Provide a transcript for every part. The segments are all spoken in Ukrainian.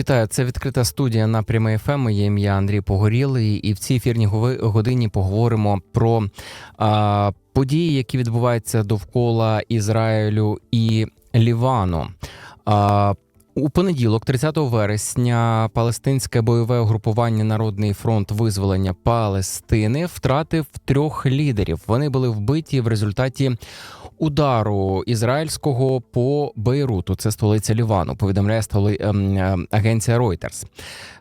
Вітаю, це відкрита студія на прямий ФМ. Моє ім'я Андрій Погорілий, і в цій ефірній годині поговоримо про а, події, які відбуваються довкола Ізраїлю і Лівану. А, у понеділок, 30 вересня, палестинське бойове угрупування Народний фронт визволення Палестини втратив трьох лідерів. Вони були вбиті в результаті удару ізраїльського по Бейруту. Це столиця Лівану. Повідомляє столи ем, е, агенція Reuters.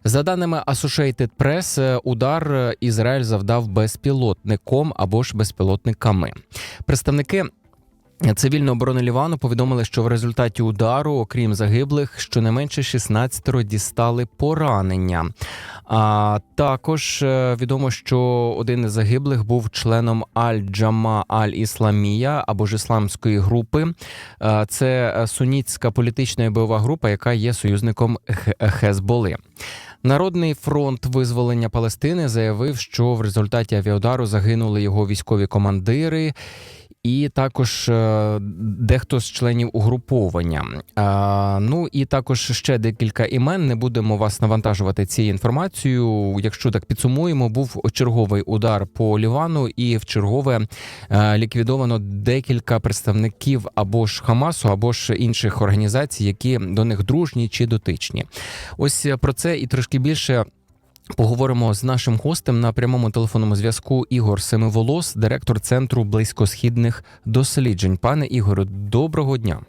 За даними Associated Press, е, удар Ізраїль завдав безпілотником або ж безпілотниками. Представники. Цивільної оборони Лівану повідомили, що в результаті удару, окрім загиблих, щонайменше 16 дістали поранення. А також е, відомо, що один із загиблих був членом Аль-Джама Аль-Ісламія або ж ісламської групи. Е, Це е, сунітська політична і бойова група, яка є союзником Хезболи. Народний фронт визволення Палестини заявив, що в результаті авіаудару загинули його військові командири. І також е, дехто з членів угруповання. Ну і також ще декілька імен. Не будемо вас навантажувати цією інформацією. Якщо так підсумуємо, був черговий удар по Лівану, і в чергове е, ліквідовано декілька представників або ж Хамасу, або ж інших організацій, які до них дружні чи дотичні. Ось е, про це і трошки більше. Поговоримо з нашим гостем на прямому телефонному зв'язку Ігор Семиволос, директор центру близькосхідних досліджень. Пане Ігорю, доброго дня.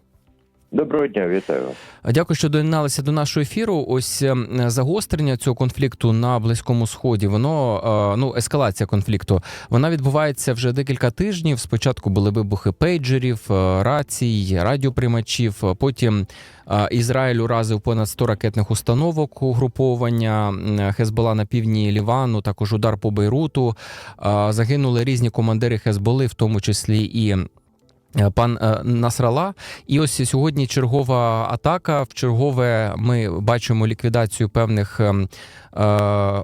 Доброго дня, вітаю. Дякую, що доєдналися до нашого ефіру. Ось е, загострення цього конфлікту на близькому сході. Воно е, ну ескалація конфлікту. Вона відбувається вже декілька тижнів. Спочатку були вибухи пейджерів, е, рацій, радіоприймачів. Потім е, Ізраїль уразив понад 100 ракетних установок угруповання Хезбола на півдні Лівану. Також удар по Бейруту. Загинули різні командири Хезболи, в тому числі і. Е, Пан е, Насрала, і ось сьогодні чергова атака. В чергове ми бачимо ліквідацію певних ем, е,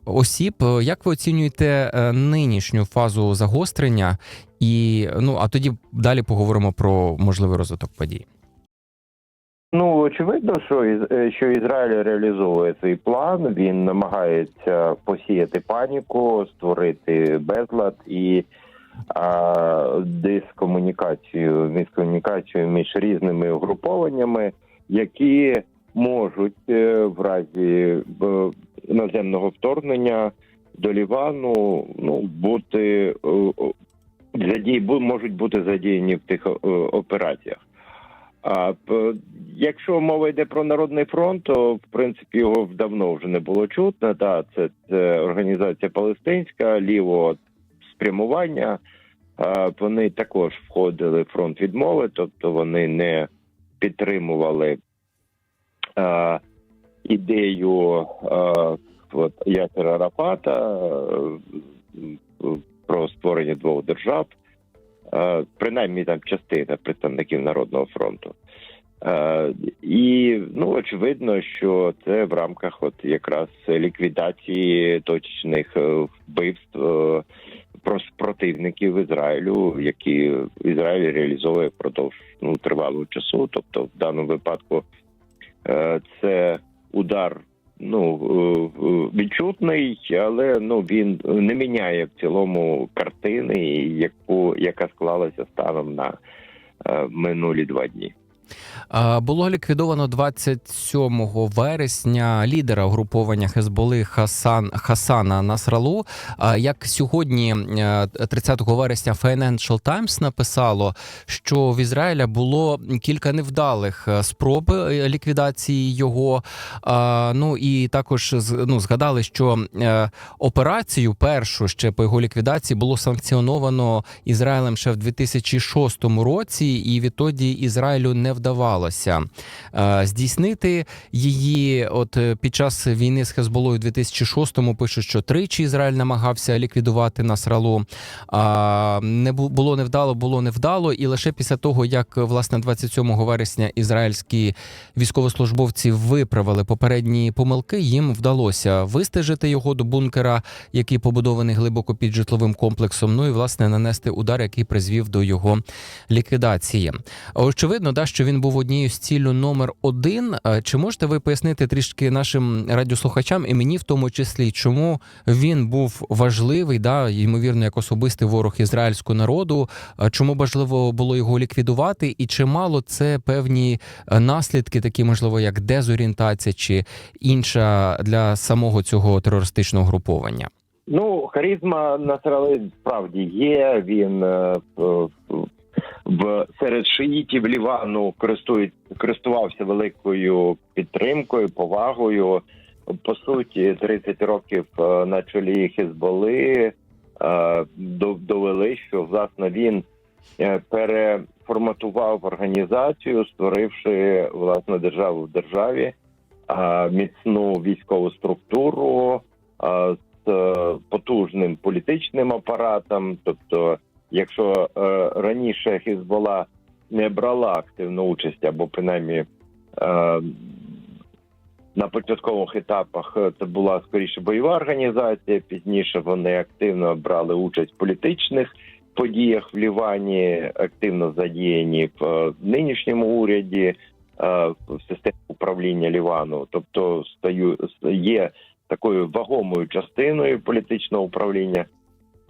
осіб. Як ви оцінюєте нинішню фазу загострення? І ну а тоді далі поговоримо про можливий розвиток подій. Ну очевидно, що що Ізраїль реалізовує цей план. Він намагається посіяти паніку, створити безлад і дискомунікацію, міскомунікацію між різними угрупованнями, які можуть е, в разі е, іноземного вторгнення до Лівану ну бути е, бу- можуть бути задіяні в тих операціях. А якщо мова йде про народний фронт, то в принципі його давно вже не було чутно. Та це, це організація палестинська, лівого спрямування. Вони також входили в фронт відмови, тобто вони не підтримували ідею Ясера Арафата е, про створення двох держав. Принаймні там частина представників Народного фронту. І ну очевидно, що це в рамках от якраз ліквідації точечних е, вбивств е, противників Ізраїлю, які Ізраїль реалізовує впродовж ну, тривалого часу. Тобто, в даному випадку е, це удар. Ну е, е, відчутний, але ну він не міняє в цілому картини, яку яка склалася станом на минулі два дні. А, Було ліквідовано 27 вересня лідера угруповання Хезболи Хасан Хасана Насралу. Як сьогодні, е, 30 вересня, Financial Times написало, що в Ізраїля було кілька невдалих е, спроб е, ліквідації його. Ну і також ну, згадали, що е, операцію першу ще по його ліквідації було санкціоновано Ізраїлем ще в 2006 році, і відтоді Ізраїлю не вдавалося е, здійснити її. От е, під час війни з Хезболою у 2006-му пишуть, що тричі Ізраїль намагався ліквідувати Насралу. А не було невдало, було невдало. І лише після того, як власне 27 вересня ізраїльські військовослужбовці виправили попередні помилки, їм вдалося вистежити його до бункера, який побудований глибоко під житловим комплексом. Ну і власне нанести удар, який призвів до його ліквідації. Очевидно, да, що він був однією з ціллю номер один. Е, Чи можете ви пояснити трішки нашим радіослухачам і мені в тому числі, чому він був важливий, да, ймовірно, як особистий ворог ізраїльського народу? Е, Чому важливо було його ліквідувати, і чи мало це певні е, наслідки, такі можливо, як дезорієнтація чи інша для самого цього терористичного груповання? Ну, харизма Насрали справді є. Він в, серед шиїтів Лівану користує, користувався великою підтримкою, повагою. По суті, 30 років е, на чолі Хезболи е, до- довели, що власне він е, переформатував організацію, створивши власне державу в державі, міцну військову структуру. з потужним політичним апаратом. Тобто, якщо е, раніше Хізбола не брала активну участь, або принаймні е, на початкових етапах е, це була скоріше бойова організація. Пізніше вони активно брали участь в політичних подіях в Лівані, активно задіяні в е, нинішньому уряді. е, В системі управління Лівану, тобто стаю є такою вагомою частиною політичного управління.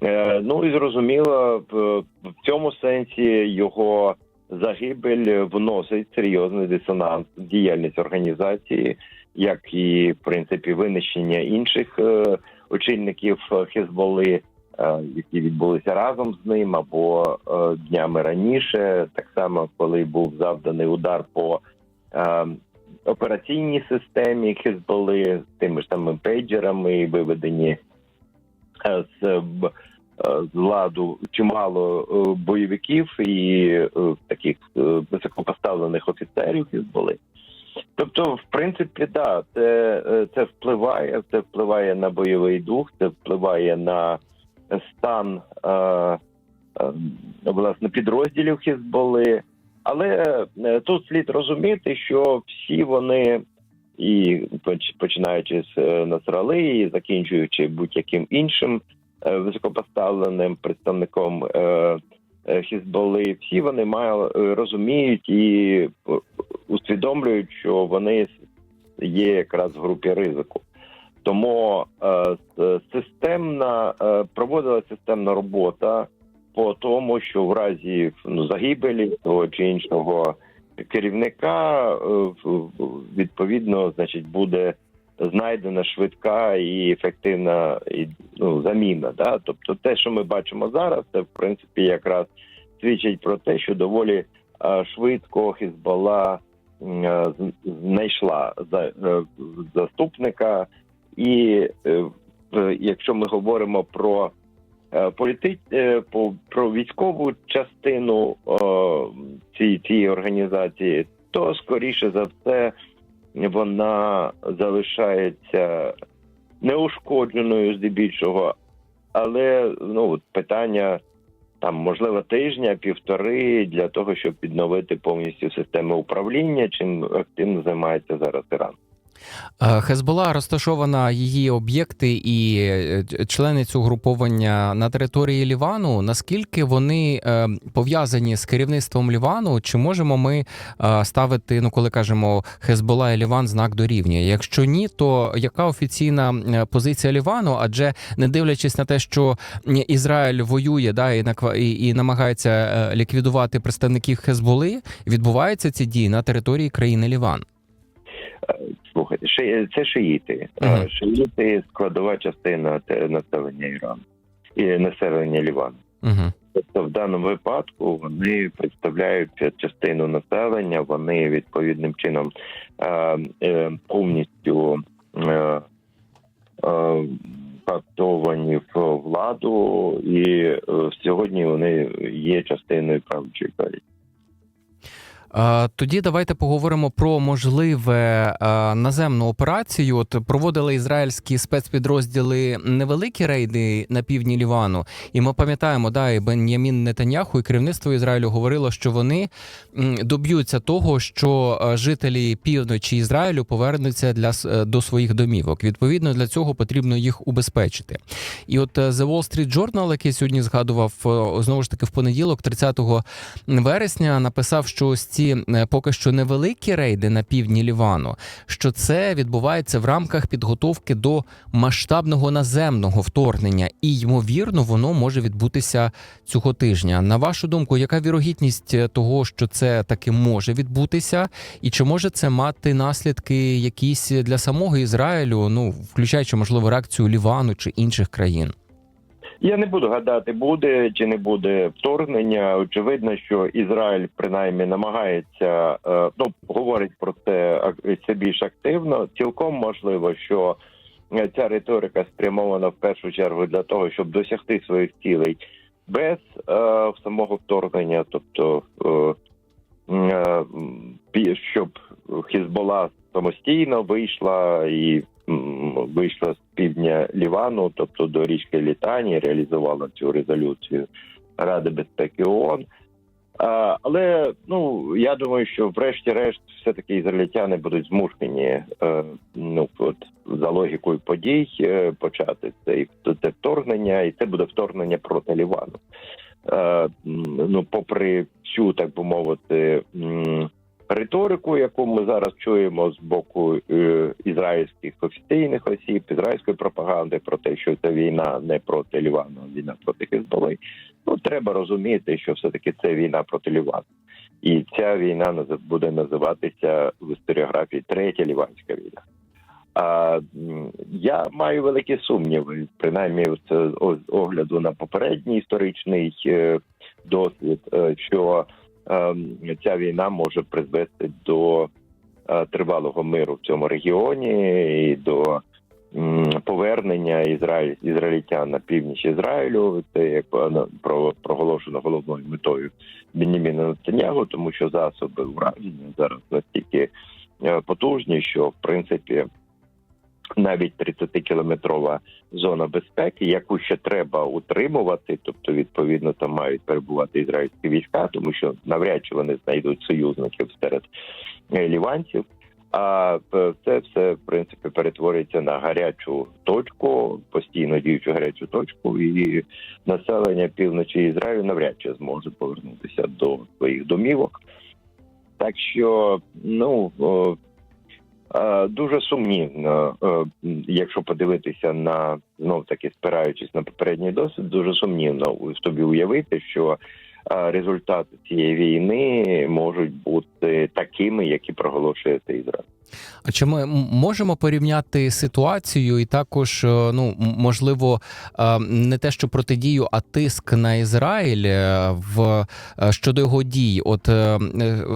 Е, ну і зрозуміло, в, цьому сенсі його загибель вносить серйозний дисонанс в діяльність організації, як і в принципі винищення інших е, очільників Хезболи, е, які відбулися разом з ним, або днями раніше, так само коли був завданий удар по операційній системі Хезболи з тими ж самими пейджерами, виведені з, е, з ладу чимало е, бойовиків і е, таких е, високопоставлених офіцерів Хезболи. Тобто, в принципі, да, це, е, це впливає, це впливає на бойовий дух, це впливає на стан е, е, власне підрозділів Хізболи. Але е, тут слід розуміти, що всі вони, і починаючи з е, Насрали, закінчуючи будь-яким іншим е, високопоставленим представником е, Хізболи, всі вони мають розуміють і усвідомлюють, що вони є якраз в групі ризику. Тому системна проводила системна робота по тому, що в разі ну, загибелі того чи іншого керівника е, відповідно, значить, буде знайдена швидка і ефективна ну, заміна. Да? Тобто, те, що ми бачимо зараз, це в принципі якраз свідчить про те, що доволі е, швидко Хізбалла м, е, знайшла за, заступника, і якщо ми говоримо про політи... е, про військову частину е, цієї, цієї організації, то скоріше за все вона залишається неушкодженою здебільшого, але ну питання там можливо тижня, півтори для того, щоб відновити повністю систему управління, чим активно займається зараз Іран. Е, Хезбола розташована її об'єкти і е, члени цього груповання на території Лівану. Наскільки вони е, пов'язані з керівництвом Лівану? Чи можемо ми ставити, ну коли кажемо Хезбола і Ліван, знак дорівнює? Якщо ні, то яка офіційна позиція Лівану? Адже не дивлячись на те, що Ізраїль воює, да і і, і намагається ліквідувати представників Хезболи, відбуваються ці дії на території країни Ліван. Слухайте, ши- це шиїти. Мгм. Е, Шиїти складова частина населення Ірану і населення Лівану. Угу. Тобто в даному випадку вони представляють частину населення, вони відповідним чином е, е, повністю е, е, пактовані в владу, і е, сьогодні вони є частиною правлячої коаліції. Тоді давайте поговоримо про можливе наземну операцію. От проводили ізраїльські спецпідрозділи невеликі рейди на півдні Лівану, і ми пам'ятаємо, да, і Бен'ямін Нетаньяху і керівництво Ізраїлю говорило, що вони доб'ються того, що жителі півночі Ізраїлю повернуться для е, до своїх домівок. Відповідно, для цього потрібно їх убезпечити. І от е, The Wall Street Journal, який сьогодні згадував е, знову ж таки в понеділок, 30 вересня, написав, що ці е, поки що невеликі рейди на півдні Лівану, що це відбувається в рамках підготовки до масштабного наземного вторгнення, і ймовірно, воно може відбутися цього тижня. На вашу думку, яка вірогідність е, того, що це таки може відбутися, і чи може це мати наслідки якісь для самого Ізраїлю, ну включаючи можливо реакцію Лівану чи інших країн? Я не буду гадати, буде чи не буде вторгнення. Очевидно, що Ізраїль принаймні намагається е, ну говорить про це це більш активно. Цілком можливо, що е, ця риторика спрямована в першу чергу для того, щоб досягти своїх цілей без е, самого вторгнення, тобто е, е, щоб Хізбола самостійно вийшла і вийшла з півдня Лівану, тобто до річки Літані, реалізувала цю резолюцію Ради безпеки ООН. А, але ну я думаю, що врешті-решт, все таки ізраїльтяни будуть змушені е, ну от за логікою подій е, почати це це вторгнення, і це буде вторгнення проти Лівану. Е, ну, попри всю, так би мовити, риторику, яку ми зараз чуємо з боку е, ізраїльських офіційних осіб, ізраїльської пропаганди про те, що це війна не проти Лівану, а війна проти Хезболи. Ну треба розуміти, що все таки це війна проти Лівану. І ця війна буде називатися в історіографії третя ліванська війна. А я маю великі сумніви, принаймні з огляду на попередній історичний е, досвід, е, що ця війна може призвести до е, тривалого миру в цьому регіоні і до повернення Ізраїль ізраїльтян на північ Ізраїлю. Це як е, проголошено головною метою Беніміна Нетаньягу, тому що засоби ураження зараз настільки е, потужні, що в принципі. Навіть 30-кілометрова зона безпеки, яку ще треба утримувати, тобто відповідно там мають перебувати ізраїльські війська, тому що навряд чи вони знайдуть союзників серед е, ліванців. А е, це все в принципі перетворюється на гарячу точку, постійно діючу гарячу точку, і населення півночі Ізраїлю навряд чи зможе повернутися до своїх домівок. Так що, ну дуже сумнівно, е, якщо подивитися на знов таки спираючись на попередній досвід, дуже сумнівно собі уявити, що е, результати цієї війни можуть бути такими, які проголошує цей Ізраїль. А чи ми можемо порівняти ситуацію і також, е, ну можливо, е, не те, що протидію, а тиск на Ізраїль е, в щодо його дій? От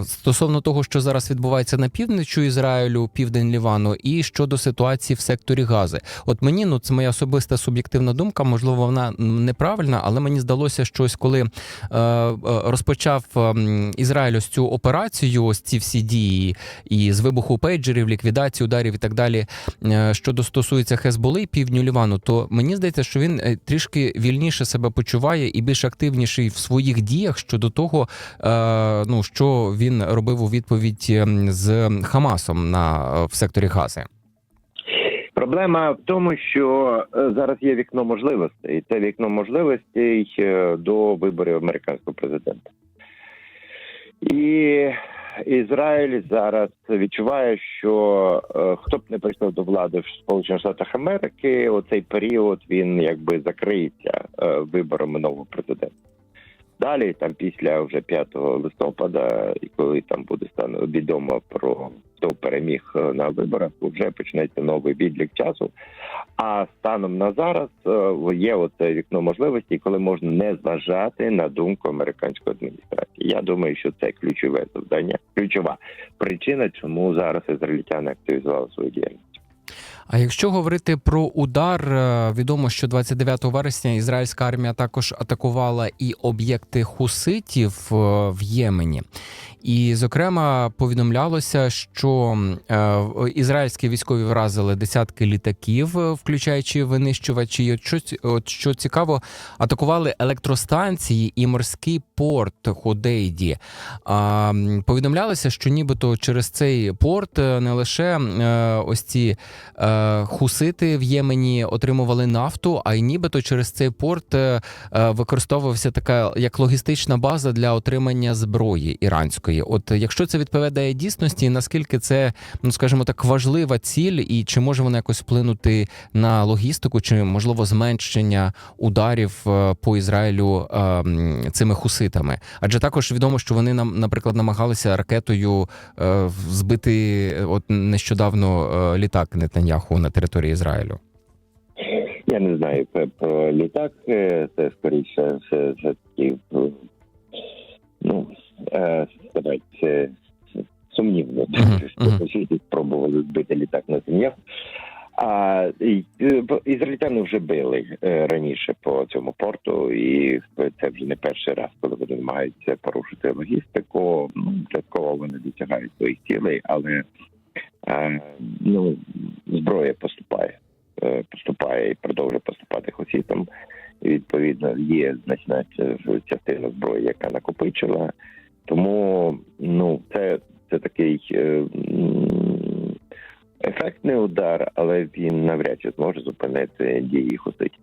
стосовно того, що зараз відбувається на півночі Ізраїлю, південь Лівану, і щодо ситуації в секторі Гази. От мені ну це моя особиста суб'єктивна думка, можливо, вона неправильна, але мені здалося щось, коли е, е, розпочав ем, Ізраїль ось цю операцію, ось ці всі дії, і з вибуху пейджерів, ліквідації ударів і так далі, е, що стосується Хезболи, півдню Лівану, то мені здається, що він е, трішки вільніше себе почуває і більш активніший в своїх діях щодо того, е, ну що він робив у відповідь ем, з Хамасом на в секторі Гази. Проблема в тому, що зараз є вікно можливостей, і це вікно можливостей до виборів американського президента. І Ізраїль зараз відчуває, що е, хто б не прийшов до влади в Сполучених Штатах Америки, оцей період він якби закриється е, виборами нового президента. Далі, там після вже 5 листопада, і коли там буде стане відомо про хто переміг е, на виборах, вже почнеться новий відлік часу. А станом на зараз е, є оце вікно можливості, коли можна не зважати на думку американської адміністрації. Я думаю, що це ключове завдання, ключова причина, чому зараз ізраїльтяни активізували свою діяльність. А якщо говорити про удар, е, відомо, що 29 вересня ізраїльська армія також атакувала і об'єкти хуситів е, в Ємені. І, зокрема, повідомлялося, що е, ізраїльські військові вразили десятки літаків, включаючи винищувачі. От що, от що цікаво, атакували електростанції і морський порт Ходейді. А, повідомлялося, що нібито через цей порт не лише ось ці хусити в Ємені отримували нафту, а й нібито через цей порт е, е, використовувався така як логістична база для отримання зброї іранської. От якщо це відповідає дійсності, наскільки це, ну скажімо так, важлива ціль, і чи може вона якось вплинути на логістику, чи можливо зменшення ударів е, по Ізраїлю е, цими хуситами? Адже також відомо, що вони нам, наприклад, намагалися ракетою е, збити е, от нещодавно е, літак Нетаньяху на території Ізраїлю. Я не знаю про, літак, е, це скоріше все таки е, ну е, сказати, це сумнівно, що спробували збити літак на землях. А е, ізраїльтяни вже били е, раніше по цьому порту, і це вже не перший раз, коли вони намагаються порушити логістику. Ну, частково вони досягають своїх цілей, але ну зброя поступає е, поступає і продовжує поступати хусітам. І, відповідно, є значна частина зброї, яка накопичила. Тому ну це, це такий е, ефектний удар, але він навряд чи зможе зупинити дії хуситів.